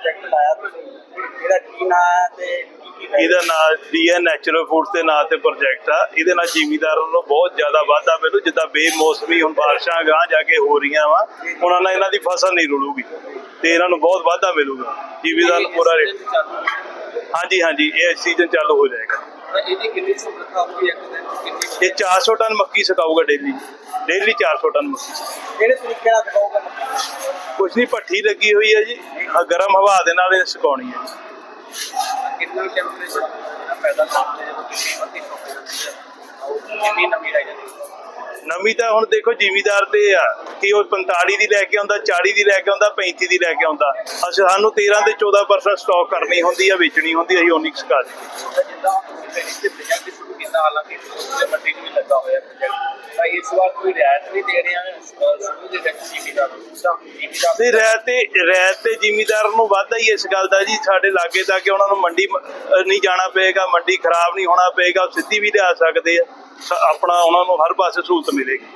Project ਲਾਇਆ ਤੁਸੀਂ? ਇਹਦਾ ਕੀ ਨਾਂ ਹੈ ਤੇ ਕੀ ਕੀ ਇਹਦਾ ਨਾਮ ਡੀਐਨ ਨੈਚੁਰਲ ਫੂਡਸ ਦੇ ਨਾਂ ਤੇ ਪ੍ਰੋਜੈਕਟ ਆ। ਇਹਦੇ ਨਾਲ ਜ਼ਿਮੀਦਾਰਾਂ ਨੂੰ ਬਹੁਤ ਜ਼ਿਆਦਾ ਵਾਧਾ ਮਿਲੂ ਜਿੱਦਾਂ ਬੇਮੌਸਮੀ ਹੁਣ ਬਾਰਿਸ਼ਾਂ ਗਾਂ ਜਾ ਕੇ ਹੋ ਰਹੀਆਂ ਵਾ ਉਹਨਾਂ ਨਾਲ ਇਹਨਾਂ ਦੀ ਫਸਲ ਨਹੀਂ ਰੁਲੂਗੀ ਤੇ ਇਹਨਾਂ ਨੂੰ ਬਹੁਤ ਵਾਧਾ ਮਿਲੂਗਾ। ਜ਼ਿਮੀਦਾਰ ਨੂੰ ਪੂਰਾ ਰੇਟ ਹਾਂਜੀ ਹਾਂਜੀ ਇਹ ਸੀਜ਼ਨ ਚਾਲੂ ਹੋ ਜਾਏਗਾ। ਇਹਦੀ ਕਿੰਨੀ ਸਮਰੱਥਾ ਹੁੰਦੀ ਹੈ? ਕਿੰਨੀ ਇਹ 400 ਟਨ ਮੱਕੀ ਸੁਕਾਊਗਾ ਡੇਲੀ ਡੇਲੀ 400 ਟਨ ਮੱਕੀ। ਕਿਹੜੇ ਤਰੀਕੇ ਨਾਲ ਦਿਖਾਓਗੇ ਕੁਛ ਨਹੀਂ ਭੱਠੀ ਲੱਗੀ ਹੋਈ ਹੈ ਜੀ। ਆਹ ਗਰਮ ਹਵਾ ਦੇ ਨਾਲ ਇਹ ਸੁਕਾਉਣੀ ਹੈ ਕਿੰਨਾ ਟੈਂਪਰੇਚਰ ਪੈਦਾ ਕਰਦੇ ਜਦੋਂ ਕਿੰਨੀ ਵੱਧੀ ਹੋ ਕਿੰਨੀ ਨਮੀ ਰਹਿ ਜਾਂਦੀ ਹੈ। ਨਵੀਂ ਤਾਂ ਹੁਣ ਦੇਖੋ ਜ਼ਿਮੀਦਾਰ ਤੇ ਆ ਕਿ ਉਹ 45 ਦੀ ਲੈ ਕੇ ਆਉਂਦਾ 40 ਦੀ ਲੈ ਕੇ ਆਉਂਦਾ 35 ਦੀ ਲੈ ਕੇ ਆਉਂਦਾ। ਅਸੀਂ ਸਾਨੂੰ 13 ਤੇ 14% ਸਟਾਕ ਕਰਨੀ ਹੁੰਦੀ ਆ ਵੇਚਣੀ ਹੁੰਦੀ ਆ ਅਸੀਂ ਉਨੀ ਕੁ ਸੁਕਾ ਦਿੱਤੀ ਤਾਂ ਜਿੱਦਾਂ ਤੁਸੀਂ ਤੇ ਪ੍ਰੋਜੈਕਟ ਸ਼ੁਰੂ ਕੀਤਾ ਹਾਲਾਂਕਿ ਤੇ ਮੰਡੀ ਨੂੰ ਵੀ ਲੱਗਾ ਹੋਇਆ ਪ੍ਰੋਜੈਕਟ ਤਾਂ ਇਸ ਵਾਰ ਕੋਈ ਰਿਆਇਤ ਨਹੀਂ ਦੇ ਰਹੇ ਹਨ ਸ਼ੁਰੂ ਦੇ ਵਿੱਚ ਜ਼ਿਮੀਦਾਰ ਨੂੰ ਤਾਂ ਤੇ ਰਹਿਤ ਤੇ ਰਹਿਤ ਤੇ ਜ਼ਿਮੀਦਾਰ ਨੂੰ ਵਾਧਾ ਹੀ ਇਸ ਗੱਲ ਦਾ ਜੀ। ਸਾਡੇ ਲਾਗੇ ਤੱਕ ਉਹਨਾਂ ਨੂੰ ਮੰਡੀ ਮ- ਨਹੀਂ ਜਾਣਾ ਪਏਗਾ, ਮੰਡੀ ਖਰਾਬ ਨਹੀਂ ਹੋਣਾ ਪਏਗਾ ਸਿੱਧੀ ਵੀ ਲਿਆ ਸਕਦੇ ਆ। ਆਪਣਾ ਉਹਨਾਂ ਨੂੰ ਹਰ ਪਾਸੇ ਸਹੂਲਤ ਮਿਲੇਗੀ।